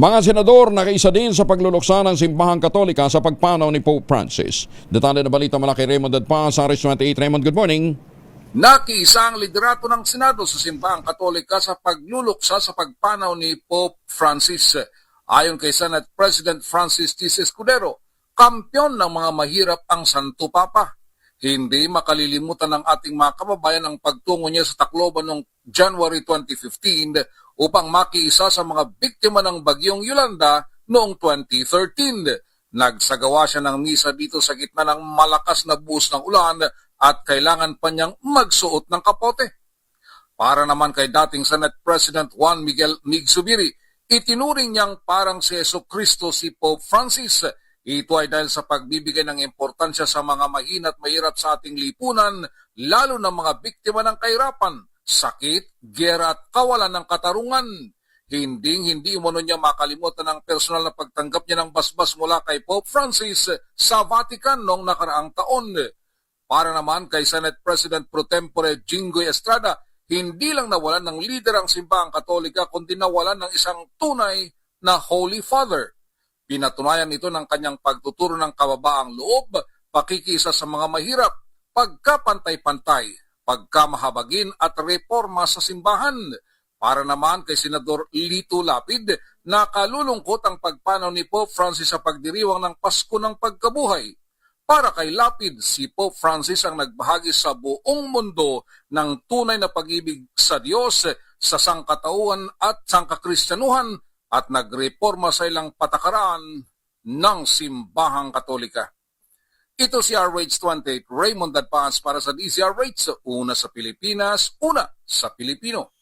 Mga senador nakiisa din sa pagluluksa ng simbahang katolika sa pagpanaw ni Pope Francis. Detalye na balita mula kay Raymond Dadpa sa Aris 28. Raymond, good morning. Nakiisa ang liderato ng Senado sa Simbahang Katolika sa pagluluksa sa pagpanaw ni Pope Francis. Ayon kay Senate President Francis T. Escudero, kampyon ng mga mahirap ang Santo Papa. Hindi makalilimutan ng ating mga kababayan ang pagtungo niya sa Tacloban noong January 2015 upang makiisa sa mga biktima ng bagyong Yolanda noong 2013. Nagsagawa siya ng misa dito sa gitna ng malakas na buhos ng ulan at kailangan pa niyang magsuot ng kapote. Para naman kay dating Senate President Juan Miguel Migsubiri, itinuring niyang parang si Yeso Kristo si Pope Francis. Ito ay dahil sa pagbibigay ng importansya sa mga mahina at mahirap sa ating lipunan, lalo na mga biktima ng kahirapan, sakit, gera at kawalan ng katarungan. Hindi hindi umano niya makalimutan ang personal na pagtanggap niya ng basbas mula kay Pope Francis sa Vatican noong nakaraang taon. Para naman kay Senate President Pro Tempore Jinggoy Estrada, hindi lang nawalan ng lider ang simbahang katolika kundi nawalan ng isang tunay na Holy Father. Pinatunayan ito ng kanyang pagtuturo ng kababaang loob, pakikisa sa mga mahirap, pagkapantay-pantay, pagkamahabagin at reforma sa simbahan. Para naman kay Senador Lito Lapid, nakalulungkot ang pagpanaw ni Pope Francis sa pagdiriwang ng Pasko ng Pagkabuhay. Para kay Lapid, si Pope Francis ang nagbahagi sa buong mundo ng tunay na pag-ibig sa Diyos, sa sangkatauhan at sangkakristyanuhan at nagreforma sa ilang patakaran ng simbahang katolika. Ito si RH28 Raymond Advance para sa DZRH, una sa Pilipinas, una sa Pilipino.